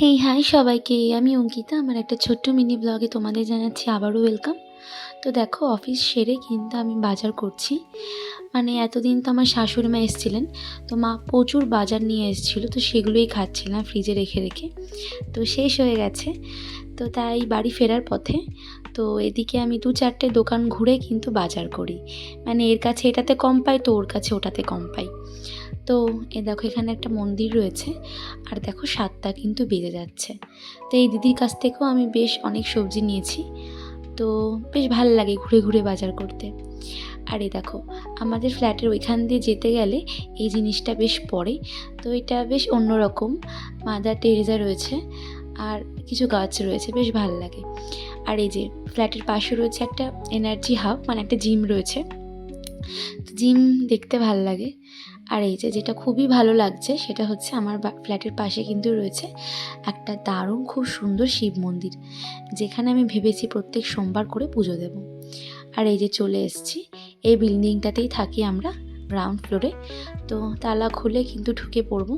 Hey hi সবাইকে। আমি অঙ্কিতা। আমার একটা ছোট্ট মিনি ব্লগে তোমাদের জানাচ্ছি আবারও ওয়েলকাম তো দেখো অফিস সেরে কিন্তু আমি বাজার করছি। মানে এতদিন তো আমার শাশুড়ি মা এসেছিলেন। তো মা প্রচুর বাজার নিয়ে এসেছিল। তো সেগুলোই খাচ্ছিলাম ফ্রিজে রেখে রেখে। তো শেষ হয়ে গেছে। তো তাই বাড়ি ফেরার পথে। তো এদিকে আমি দু চারটে দোকান ঘুরে কিন্তু বাজার করি। মানে এর কাছে এটাতে কম পাই, তো ওর কাছে ওটাতে কম পাই। তো এ দেখো এখানে একটা মন্দির রয়েছে, আর দেখো সাতটা কিন্তু বেজে যাচ্ছে। তো এই দিদির কাছ থেকেও আমি বেশ অনেক সবজি নিয়েছি, তো বেশ ভালো লাগে ঘুরে ঘুরে বাজার করতে। আর এই দেখো, আমাদের ফ্ল্যাটের ওইখান দিয়ে যেতে গেলে এই জিনিসটা বেশ পড়ে, তো এটা বেশ অন্যরকম। মাদার টেরেজা রয়েছে, আর কিছু গাছ রয়েছে, বেশ ভালো লাগে। আর এই যে ফ্ল্যাটের পাশে রয়েছে একটা এনার্জি হাব মানে একটা জিম রয়েছে। জিম দেখতে ভালো লাগে। আর এই যে যেটা খুবই ভালো লাগছে সেটা হচ্ছে আমার ফ্ল্যাটের পাশে কিন্তু রয়েছে একটা দারুণ, খুব সুন্দর শিব মন্দির, যেখানে আমি ভেবেছি প্রত্যেক সোমবার করে পুজো দেব। আর এই যে চলে এসেছি, এই বিল্ডিংটাতেই থাকি আমরা গ্রাউন্ড ফ্লোরে। তো তালা খুলে কিন্তু ঢুকে পড়ব।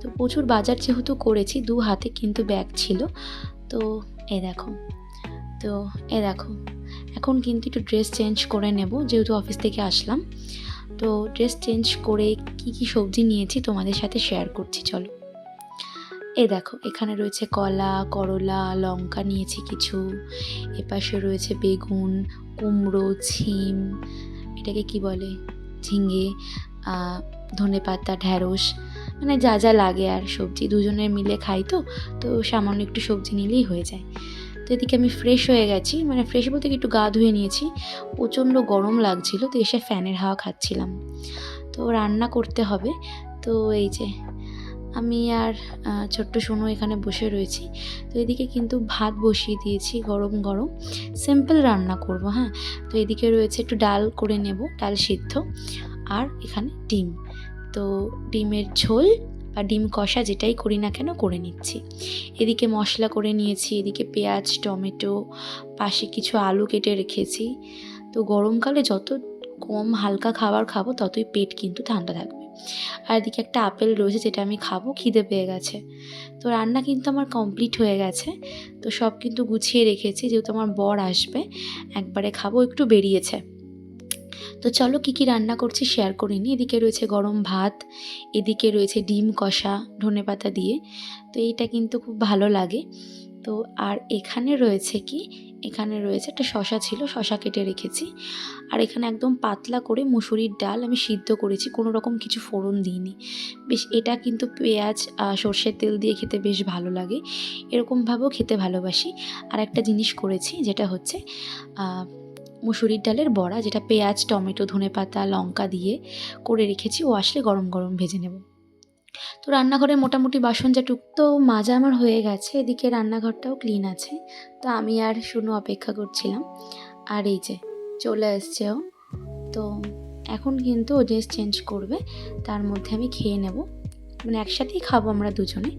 তো প্রচুর বাজার যেহেতু করেছি, দু হাতে কিন্তু ব্যাগ ছিল। তো এ দেখো, তো এ দেখো, এখন কিন্তু একটু ড্রেস চেঞ্জ করে নেব, যেহেতু অফিস থেকে আসলাম। তো ড্রেস চেঞ্জ করে কি কি সবজি নিয়েছি তোমাদের সাথে শেয়ার করছি, চলো। এ দেখো, এখানে রয়েছে কলা, করলা, লঙ্কা নিয়েছি কিছু। এপাশে রয়েছে বেগুন, কুমড়ো, ছিম, এটাকে কি বলে? ঝিঙে ধনে পাতা, ঢ্যাঁড়স মানে যা যা লাগে আর সবজি। দুজনের মিলে খাই তো তো সামান্য একটু সবজি নিলেই হয়ে যায়। তো এদিকে আমি ফ্রেশ হয়ে গেছি। মানে ফ্রেশ বলতে একটু গা ধুয়ে নিয়েছি। প্রচণ্ড গরম লাগছিল, তো এসে ফ্যানের হাওয়া খাচ্ছিলাম। তো রান্না করতে হবে। তো এই যে, আমি আর ছোট্ট সোনু এখানে বসে রয়েছি। তো এদিকে কিন্তু ভাত বসিয়ে দিয়েছি, গরম গরম। সিম্পল রান্না করব হ্যাঁ? তো এদিকে রয়েছে একটু ডাল করে নেব, ডাল সিদ্ধ। আর এখানে ডিম। তো ডিমের ঝোল বা ডিম কষা যেটাই করি না কেন করে নিচ্ছি। এদিকে মশলা করে নিয়েছি, এদিকে পেঁয়াজ, টমেটো, পাশে কিছু আলু কেটে রেখেছি। তো গরমকালে যত কম হালকা খাবার খাব ততই পেট কিন্তু ঠান্ডা থাকবে। আর এদিকে একটা আপেল রয়েছে যেটা আমি খাব, খিদে পেয়ে গেছে। তো রান্না কিন্তু আমার কমপ্লিট হয়ে গেছে। তো সব কিন্তু গুছিয়ে রেখেছি, যেহেতু আমার বর আসবে, একবারে খাব, একটু বেরিয়েছে। তো চলো কী কী রান্না করছি শেয়ার করে নিই। এদিকে রয়েছে গরম ভাত, এদিকে রয়েছে ডিম কষা ধনেপাতা দিয়ে। তো এইটা কিন্তু খুব ভালো লাগে। তো আর এখানে রয়েছে কি? এখানে রয়েছে একটা শশা ছিল, শশা কেটে রেখেছি। আর এখানে একদম পাতলা করে মুসুরির ডাল আমি সিদ্ধ করেছি, কোনো রকম কিছু ফোড়ন দিইনি। বেশ, এটা কিন্তু পেঁয়াজ সর্ষের তেল দিয়ে খেতে বেশ ভালো লাগে। এরকমভাবেও খেতে ভালোবাসি। আর একটা জিনিস করেছি, যেটা হচ্ছে মুসুরির ডালের বড়া, যেটা পেঁয়াজ, টমেটো, ধনেপাতা, লঙ্কা দিয়ে করে রেখেছি, ও আসলে গরম গরম ভেজে নেব। তো রান্নাঘরে মোটামুটি বাসন যা টুক, তো মাজা আমার হয়ে গেছে, এদিকে রান্নাঘরটাও ক্লিন আছে। তো আমি আর শুনো অপেক্ষা করছিলাম। আর এই যে, চলে এসছে ও। তো এখন কিন্তু ও ড্রেস চেঞ্জ করবে, তার মধ্যে আমি খেয়ে নেব। মানে একসাথেই খাব আমরা দুজনে।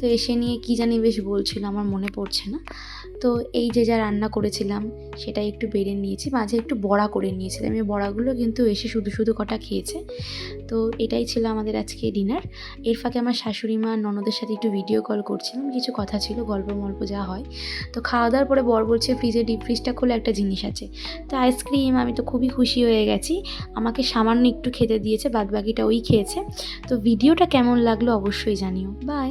তো এসে নিয়ে কি জানি বেশ বলছিল, আমার মনে পড়ছে না। তো এই যে যা রান্না করেছিলাম, সেটাই একটু বেড়ে নিয়েছি, মাঝে একটু বড়া করে নিয়েছিলাম। এই বড়াগুলো কিন্তু এসে শুধু শুধু কটা খেয়েছে। তো এটাই ছিল আমাদের আজকে ডিনার। এর ফাঁকে আমার শাশুড়ি মা ননদের সাথে একটু ভিডিও কল করছিলাম, কিছু কথা ছিল, গল্প মল্প যা হয়। তো খাওয়া দাওয়ার পরে বর বলছে ফ্রিজে ডিপ ফ্রিজটা খুলে একটা জিনিস আছে। তো আইসক্রিম আমি তো খুবই খুশি হয়ে গেছি। আমাকে সামান্য একটু খেতে দিয়েছে বাদ বাকিটা ওই খেয়েছে। তো ভিডিওটা কেমন লাগল অবশ্যই জানিও। বাই